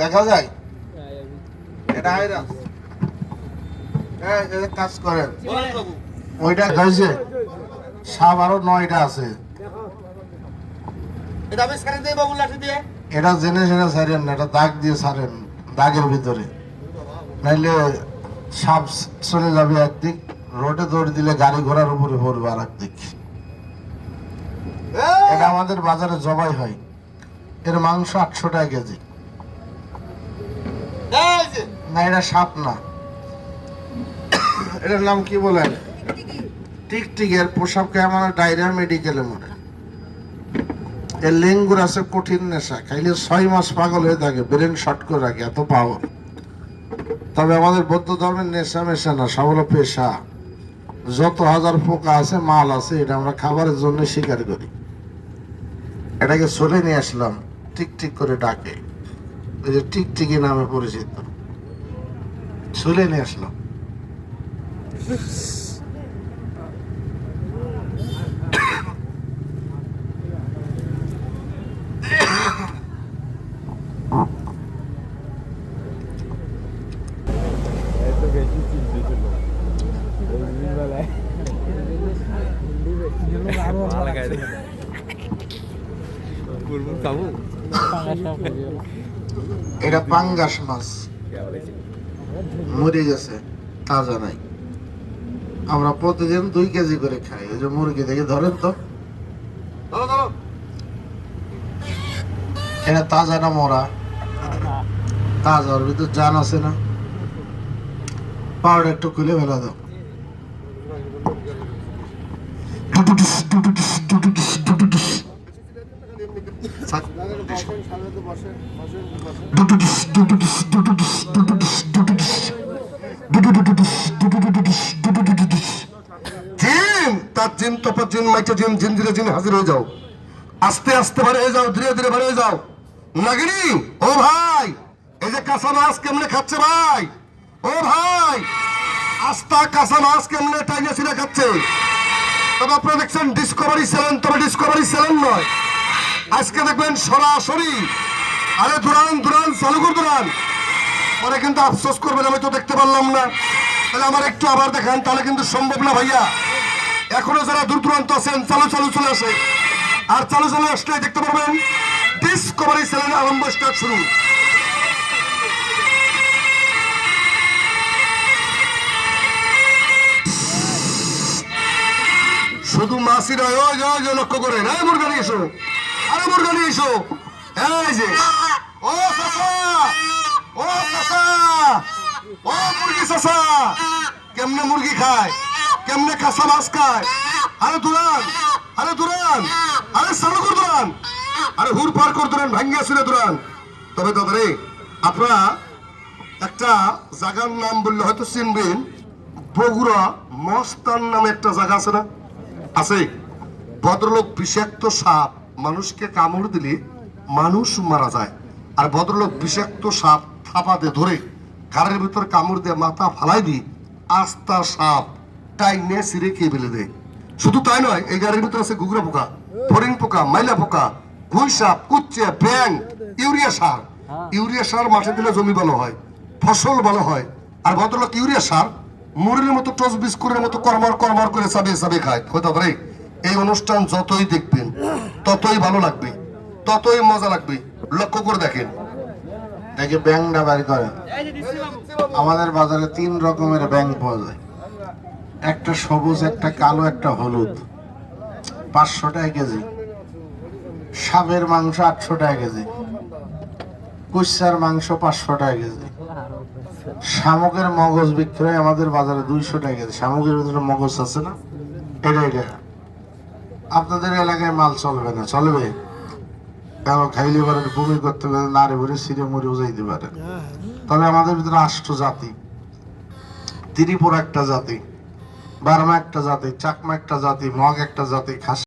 দেখা যায়? এটা আয়রা এই, এই যে কাজ করেন। ওইটা খাইছে সাপ আরও নয়টা আছে। এটা এটা জেনে জেনে ছাড়েন না এটা দাগ দিয়ে ছাড়েন দাগের ভিতরে। নাইলে সাপ চলে যাবে একদিক রোডে দৌড় দিলে গাড়ি ঘোড়ার উপরে পড়বে আর একদিক এটা আমাদের বাজারে জবাই হয়। এর মাংস আটশো টাকা কেজি। না, এটা সাপ না। এটার নাম কি বলেন? টিকটিকের পোশাক খায় মানে ডায়রিয়া মেডিকেলে মরে। এর লেঙ্গুর আছে কঠিন নেশা, খাইলে ছয় মাস পাগল হয়ে থাকে ব্রেন শর্ট করে রাখে, এত পাওয়ার তবে আমাদের বৌদ্ধ ধর্মের নেশা মেশা না, সব হলো পেশা। যত হাজার পোকা আছে, মাল আছে, এটা আমরা খাবারের জন্য শিকার করি। এটাকে চলে নিয়ে আসলাম, টিকটিক করে ডাকে। ওই যে টিকটিকি নামে পরিচিত চলে নিয়ে আসলাম এত বেশি চিন্তিত ছিল ওই দিনবেলায় ভালো গাড়ি বুলবুল খাব এটা পাঙ্গাস মাছ। মরে গেছে তাজা নাই আমরা প্রতিদিন দুই কেজি করে খাই, এই যে মুরগি দেখে ধরেন তো। এটা তাজা না মরা? তাজা, ওর ভিতর জান আছে না? পাউডার একটু খুলে ফেলা দাও। জিন আস্তে আস্তে বাড়ে হয়ে যাও। ধীরে ধীরে বাড়ে হয়ে যাও। নাগিনি, ও ভাই, এই যে কাঁচা মাছ কেমনে খাচ্ছে ভাই? ও ভাই, আস্তা কাঁচা মাছ কেমনে টাইনে ছিঁড়ে খাচ্ছে? তবে আপনারা দেখছেন ডিসকভারি চ্যানেল তবে ডিসকভারি চ্যানেল নয়। আজকে দেখবেন সরাসরি আরে দুরান দুরান, চালু কর দুরান। পরে কিন্তু আফসোস করবেন, আমি তো দেখতে পারলাম না। তাহলে আমার একটু আবার দেখান, তাহলে কিন্তু সম্ভব না ভাইয়া। এখনও যারা দূর দূরান্ত আছেন, চালু চালু চলে আসে। আর চালু চালু আসলে দেখতে পারবেন ডিসকভারি চ্যানেল আরম্ভ স্টার্ট শুরু। শুধু মাসি নয় ওই যে ওই যে লক্ষ্য করে না মুরগা নিয়ে আরে মুরগা নিয়ে এসো। এই যে। ও চাচা ও চাচা ও মুরগি চাচা কেমনে মুরগি খায়? কেমনে কাঁচা মাছ খায়? আরে দুরান আরে দুরান আরে চালু কর দুরান আরে হুর পার কর দুরান ভাঙ্গিয়া শুনে দুরান তবে দাদারে, আপনারা একটা জায়গার নাম বললে হয়তো চিনবেন, বগুড়া মস্তান নামে একটা জায়গা আছে না? আছে। ভদ্রলোক বিষাক্ত সাপ। মানুষকে কামড় দিলে মানুষ মারা যায়। আর ভদ্রলোক বিষাক্ত সাপ থাপাতে ধরে ঘাড়ের ভিতর কামড় দিয়ে মাথা ফালাই দিয়ে আস্তা সাপ টাইনে সিরে খেয়ে ফেলে দেয়। শুধু তাই নয় এই গাড়ির ভিতরে আছে গুগরা পোকা ফরিং পোকা মাইলা পোকা গুই সাপ কুচ্ছে ব্যাং ইউরিয়া সার। ইউরিয়া সার মাঠে দিলে জমি ভালো হয় ফসল ভালো হয়। আর ভদ্রলোক ইউরিয়া সার মুড়ির মতো টস বিস্কুটের মতো কর্মর কর্মর করে চাবে চাবে খায়। পারে এই অনুষ্ঠান যতই দেখবেন ততই ভালো লাগবে, ততই মজা লাগবে। লক্ষ্য করে দেখেন। দেখে ব্যাংটা বাড়ি করেন। আমাদের বাজারে তিন রকমের ব্যাং পাওয়া যায়। একটা সবুজ, একটা কালো, একটা হলুদ। পাঁচশো টাকা কেজি। সাপের মাংস আটশো টাকা কেজি। কুচ্ছার মাংস পাঁচশো টাকা কেজি। শামুকের মগজ বিক্রয় আমাদের বাজারে দুইশো টাকা কেজি। শামুকের ভিতরে মগজ আছে না? এটা এটা আপনাদের এলাকায় মাল চলবে না, চলবে। কারণ খাইলে পারে বমি করতে পারে নাড়ে ভরে সিরে মরে দিতে পারে তবে আমাদের ভিতরে আষ্ট জাতি। ত্রিপুরা একটা জাতি, বার্মা একটা জাতি, চাকমা একটা জাতি, মগ একটা জাতি, খাস